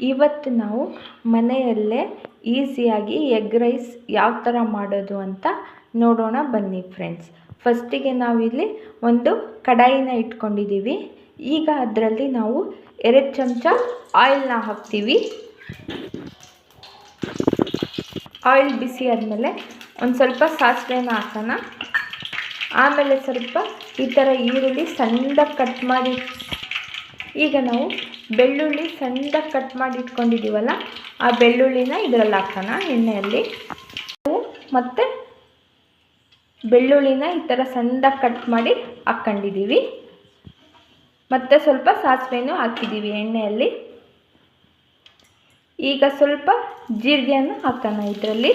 ಇವತ್ತು ನಾವು ಮನೆಯಲ್ಲೇ ಈಸಿಯಾಗಿ ಎಗ್ ರೈಸ್ ಯಾವ ಥರ ಮಾಡೋದು ಅಂತ ನೋಡೋಣ ಬನ್ನಿ ಫ್ರೆಂಡ್ಸ್. ಫಸ್ಟಿಗೆ ನಾವಿಲ್ಲಿ ಒಂದು ಕಡಾಯಿನ ಇಟ್ಕೊಂಡಿದ್ದೀವಿ. ಈಗ ಅದರಲ್ಲಿ ನಾವು ಎರಡು ಚಮಚ ಆಯಿಲ್ನ ಹಾಕ್ತೀವಿ. ಆಯಿಲ್ ಬಿಸಿ ಆದಮೇಲೆ ಒಂದು ಸ್ವಲ್ಪ ಸಾಸಿವೆನ ಹಾಕೋಣ. ಆಮೇಲೆ ಸ್ವಲ್ಪ ಈ ಥರ ಈರುಳ್ಳಿ ಸಣ್ಣ ಕಟ್ ಮಾಡಿ. ಈಗ ನಾವು ಬೆಳ್ಳುಳ್ಳಿ ಸಣ್ಣದಾಗಿ ಕಟ್ ಮಾಡಿ ಇಟ್ಕೊಂಡಿದ್ದೀವಲ್ಲ, ಆ ಬೆಳ್ಳುಳ್ಳಿನ ಇದರಲ್ಲಿ ಹಾಕೋಣ ಎಣ್ಣೆಯಲ್ಲಿ. ಮತ್ತು ಬೆಳ್ಳುಳ್ಳಿನ ಈ ಥರ ಸಣ್ಣದಾಗಿ ಕಟ್ ಮಾಡಿ ಹಾಕ್ಕೊಂಡಿದ್ದೀವಿ ಮತ್ತು ಸ್ವಲ್ಪ ಸಾಸಿವೆನೂ ಹಾಕಿದ್ದೀವಿ ಎಣ್ಣೆಯಲ್ಲಿ. ಈಗ ಸ್ವಲ್ಪ ಜೀರಿಗೆಯನ್ನು ಹಾಕೋಣ ಇದರಲ್ಲಿ.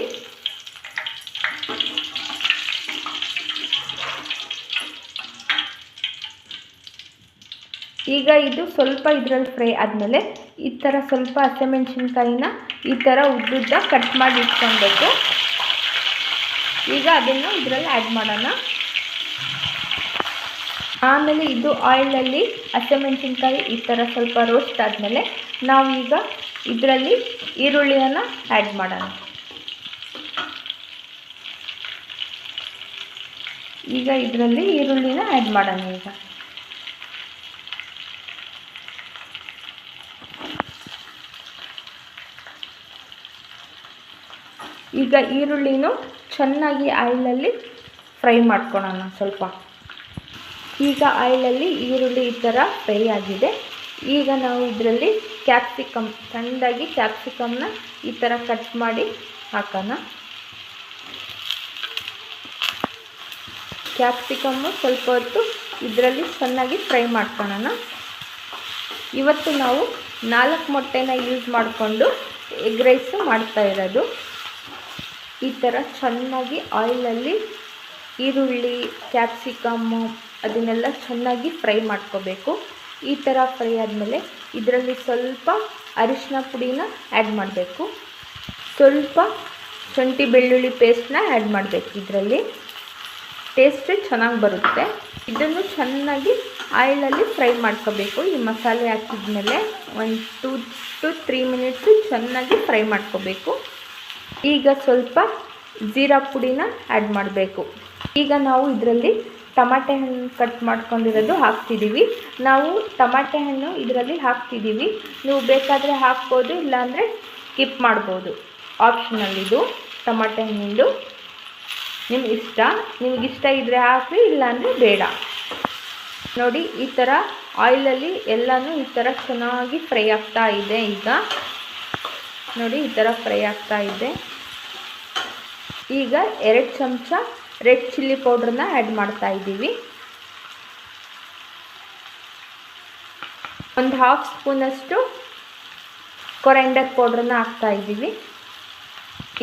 ಈಗ ಇದು ಸ್ವಲ್ಪ ಇದರಲ್ಲಿ ಫ್ರೈ ಆದಮೇಲೆ ಈ ಥರ ಸ್ವಲ್ಪ ಹಸಿಮೆಣ್ಸಿನ್ಕಾಯಿನ ಈ ಥರ ಉದ್ದುದ್ದ ಕಟ್ ಮಾಡಿ ಇಟ್ಕೊಳ್ಬೇಕು. ಈಗ ಅದನ್ನು ಇದರಲ್ಲಿ ಆ್ಯಡ್ ಮಾಡೋಣ. ಆಮೇಲೆ ಇದು ಆಯಿಲಲ್ಲಿ ಹಸಿಮೆಣ್ಸಿನ್ಕಾಯಿ ಈ ಥರ ಸ್ವಲ್ಪ ರೋಸ್ಟ್ ಆದಮೇಲೆ ನಾವೀಗ ಇದರಲ್ಲಿ ಈರುಳ್ಳಿಯನ್ನು ಆ್ಯಡ್ ಮಾಡೋಣ. ಈಗ ಇದರಲ್ಲಿ ಈರುಳ್ಳಿನ ಆ್ಯಡ್ ಮಾಡೋಣ ಈಗ. ಈಗ ಈರುಳ್ಳಿನೂ ಚೆನ್ನಾಗಿ ಆಯಿಲಲ್ಲಿ ಫ್ರೈ ಮಾಡ್ಕೊಳೋಣ ಸ್ವಲ್ಪ. ಈಗ ಆಯಿಲಲ್ಲಿ ಈರುಳ್ಳಿ ಈ ಥರ ಫ್ರೈ ಆಗಿದೆ. ಈಗ ನಾವು ಇದರಲ್ಲಿ ಕ್ಯಾಪ್ಸಿಕಮ್ ಸಣ್ಣದಾಗಿ ಕ್ಯಾಪ್ಸಿಕಮ್ನ ಈ ಥರ ಕಟ್ ಮಾಡಿ ಹಾಕೋಣ. ಕ್ಯಾಪ್ಸಿಕಮ್ಮು ಸ್ವಲ್ಪ ಹೊತ್ತು ಇದರಲ್ಲಿ ಚೆನ್ನಾಗಿ ಫ್ರೈ ಮಾಡ್ಕೊಳ್ಳೋಣ ಇವತ್ತು ನಾವು ನಾಲ್ಕು ಮೊಟ್ಟೆನ ಯೂಸ್ ಮಾಡಿಕೊಂಡು ಎಗ್ ರೈಸು ಮಾಡ್ತಾ ಇರೋದು. ಈ ಥರ ಚೆನ್ನಾಗಿ ಆಯಿಲಲ್ಲಿ ಈರುಳ್ಳಿ ಕ್ಯಾಪ್ಸಿಕಮ್ಮು ಅದನ್ನೆಲ್ಲ ಚೆನ್ನಾಗಿ ಫ್ರೈ ಮಾಡ್ಕೋಬೇಕು. ಈ ಥರ ಫ್ರೈ ಆದಮೇಲೆ ಇದರಲ್ಲಿ ಸ್ವಲ್ಪ ಅರಿಶಿನ ಪುಡಿನ ಆ್ಯಡ್ ಮಾಡಬೇಕು. ಸ್ವಲ್ಪ ಶುಂಠಿ ಬೆಳ್ಳುಳ್ಳಿ ಪೇಸ್ಟ್ನ ಆ್ಯಡ್ ಮಾಡಬೇಕು ಇದರಲ್ಲಿ. ಟೇಸ್ಟ್ ಚೆನ್ನಾಗಿ ಬರುತ್ತೆ. ಇದನ್ನು ಚೆನ್ನಾಗಿ ಆಯಿಲಲ್ಲಿ ಫ್ರೈ ಮಾಡ್ಕೋಬೇಕು. ಈ ಮಸಾಲೆ ಹಾಕಿದ್ಮೇಲೆ ಒಂದು ಟೂ ಟು ತ್ರೀ ಮಿನಿಟ್ಸು ಚೆನ್ನಾಗಿ ಫ್ರೈ ಮಾಡ್ಕೋಬೇಕು. ಈಗ ಸ್ವಲ್ಪ ಜೀರಾ ಪುಡಿನ ಆ್ಯಡ್ ಮಾಡಬೇಕು. ಈಗ ನಾವು ಇದರಲ್ಲಿ ಟಮಾಟೆ ಹಣ್ಣು ಕಟ್ ಮಾಡ್ಕೊಂಡಿರೋದು ಹಾಕ್ತಿದ್ದೀವಿ ನಾವು ಟಮಾಟೆ ಹಣ್ಣು ಇದರಲ್ಲಿ ಹಾಕ್ತಿದ್ದೀವಿ ನೀವು ಬೇಕಾದರೆ ಹಾಕ್ಬೋದು, ಇಲ್ಲಾಂದರೆ ಸ್ಕಿಪ್ ಮಾಡ್ಬೋದು. ಆಪ್ಷನಲ್ ಇದು ಟಮಾಟೆ ಹಣ್ಣಿಂದು. ನಿಮ್ಗೆ ಇಷ್ಟ ನಿಮ್ಗೆ ಇಷ್ಟ ಇದ್ದರೆ ಹಾಕಿ ಇಲ್ಲಾಂದರೆ ಬೇಡ. ನೋಡಿ, ಈ ಥರ ಆಯಿಲಲ್ಲಿ ಎಲ್ಲನೂ ಈ ಥರ ಚೆನ್ನಾಗಿ ಫ್ರೈ ಆಗ್ತಾ ಇದೆ ಈಗ. ನೋಡಿ ಈ ಥರ ಫ್ರೈ ಆಗ್ತಾ ಇದೆ. ಈಗ ಎರಡು ಚಮಚ ರೆಡ್ ಚಿಲ್ಲಿ ಪೌಡ್ರನ್ನ ಆ್ಯಡ್ ಮಾಡ್ತಾ ಇದ್ದೀವಿ. ಒಂದು ಹಾಫ್ ಸ್ಪೂನಷ್ಟು ಕೊರೆಂಡರ್ ಪೌಡ್ರನ್ನ ಹಾಕ್ತಾ ಇದ್ದೀವಿ.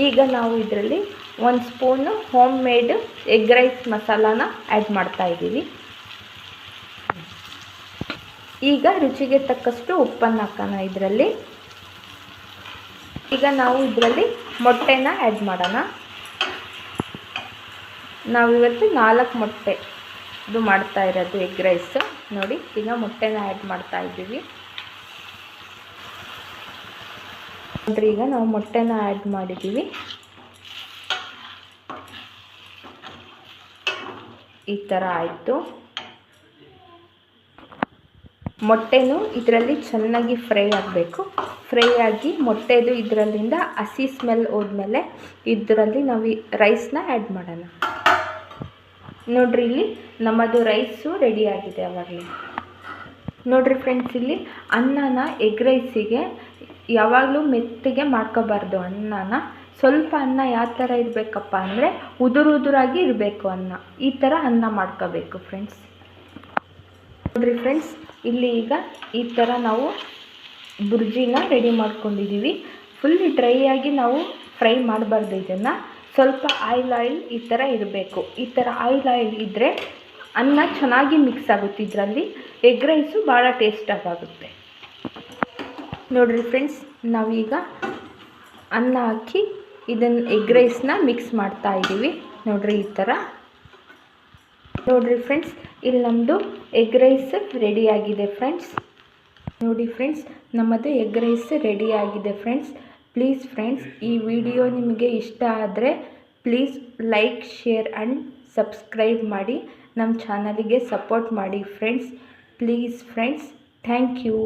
ಈಗ ನಾವು ಇದರಲ್ಲಿ ಒಂದು spoon home made egg rice ಮಸಾಲಾನ add ಮಾಡ್ತಾ ಇದ್ದೀವಿ. ಈಗ ರುಚಿಗೆ ತಕ್ಕಷ್ಟು ಉಪ್ಪನ್ನು ಹಾಕೋಣ ಇದರಲ್ಲಿ. ಈಗ ನಾವು ಇದರಲ್ಲಿ ಮೊಟ್ಟೆನ ಆ್ಯಡ್ ಮಾಡೋಣ. ನಾವಿವತ್ತು ನಾಲ್ಕು ಮೊಟ್ಟೆ ಇದು ಮಾಡ್ತಾ ಇರೋದು ಎಗ್ ರೈಸ್ ನೋಡಿ, ಈಗ ಮೊಟ್ಟೆನ ಆ್ಯಡ್ ಮಾಡ್ತಾ ಇದ್ದೀವಿ. ಅಂದರೆ ಈಗ ನಾವು ಮೊಟ್ಟೆನ ಆ್ಯಡ್ ಮಾಡಿದ್ದೀವಿ. ಈ ಥರ ಆಯಿತು. ಮೊಟ್ಟೆನೂ ಇದರಲ್ಲಿ ಚೆನ್ನಾಗಿ ಫ್ರೈ ಆಗಬೇಕು. ಫ್ರೈ ಆಗಿ ಮೊಟ್ಟೆದು ಇದರಲ್ಲಿಂದ ಹಸಿ ಸ್ಮೆಲ್ ಹೋದ್ಮೇಲೆ ಇದರಲ್ಲಿ ನಾವು ಈ ರೈಸ್ನ ಆ್ಯಡ್ ಮಾಡೋಣ. ನೋಡ್ರಿ ಇಲ್ಲಿ ನಮ್ಮದು ರೈಸು ರೆಡಿಯಾಗಿದೆ ಅವಾಗಲೇ. ನೋಡ್ರಿ ಫ್ರೆಂಡ್ಸ್, ಇಲ್ಲಿ ಅನ್ನನ ಎಗ್ ರೈಸಿಗೆ ಯಾವಾಗಲೂ ಮೆತ್ತಗೆ ಮಾಡ್ಕೋಬಾರ್ದು ಅನ್ನನ. ಸ್ವಲ್ಪ ಅನ್ನ ಯಾವ ಥರ ಇರಬೇಕಪ್ಪ ಅಂದರೆ ಉದುರು ಉದುರಾಗಿ ಇರಬೇಕು ಅನ್ನ. ಈ ಥರ ಅನ್ನ ಮಾಡ್ಕೋಬೇಕು ಫ್ರೆಂಡ್ಸ್. ನೋಡ್ರಿ ಫ್ರೆಂಡ್ಸ್, ಇಲ್ಲಿ ಈಗ ಈ ಥರ ನಾವು ಬುರ್ಜಿನ ರೆಡಿ ಮಾಡ್ಕೊಂಡಿದ್ದೀವಿ ಫುಲ್ ಡ್ರೈ ಆಗಿ ನಾವು ಫ್ರೈ ಮಾಡಬಾರ್ದು ಇದನ್ನು. ಸ್ವಲ್ಪ ಆಯಿಲ್ ಆಯಿಲ್ ಈ ಥರ ಇರಬೇಕು. ಈ ಥರ ಆಯಿಲ್ ಆಯಿಲ್ ಇದ್ದರೆ ಅನ್ನ ಚೆನ್ನಾಗಿ ಮಿಕ್ಸ್ ಆಗುತ್ತೆ ಇದರಲ್ಲಿ. ಎಗ್ ರೈಸು ಭಾಳ ಟೇಸ್ಟಾಗುತ್ತೆ ನೋಡಿರಿ ಫ್ರೆಂಡ್ಸ್ ನಾವೀಗ ಅನ್ನ ಹಾಕಿ ಇದನ್ನು ಎಗ್ ರೈಸ್ನ ಮಿಕ್ಸ್ ಮಾಡ್ತಾ ಇದ್ದೀವಿ ನೋಡಿರಿ ಈ ಥರ ನೋಡಿರಿ ಫ್ರೆಂಡ್ಸ್ ಇಲ್ಲಿ ನಮ್ಮದು ಎಗ್ ರೈಸ್ ರೆಡಿಯಾಗಿದೆ ಫ್ರೆಂಡ್ಸ್ ನೋಡಿ ಫ್ರೆಂಡ್ಸ್ ನಮ್ಮದು ಎಗ್ ರೈಸ್ ರೆಡಿ ಆಗಿದೆ ಫ್ರೆಂಡ್ಸ್ ಪ್ಲೀಸ್ ಫ್ರೆಂಡ್ಸ್ ಈ ವಿಡಿಯೋ ನಿಮಗೆ ಇಷ್ಟ ಆದರೆ please like share and subscribe ಮಾಡಿ. ನಮ್ಮ ಚಾನಲಿಗೆ ಸಪೋರ್ಟ್ ಮಾಡಿ friends please friends thank you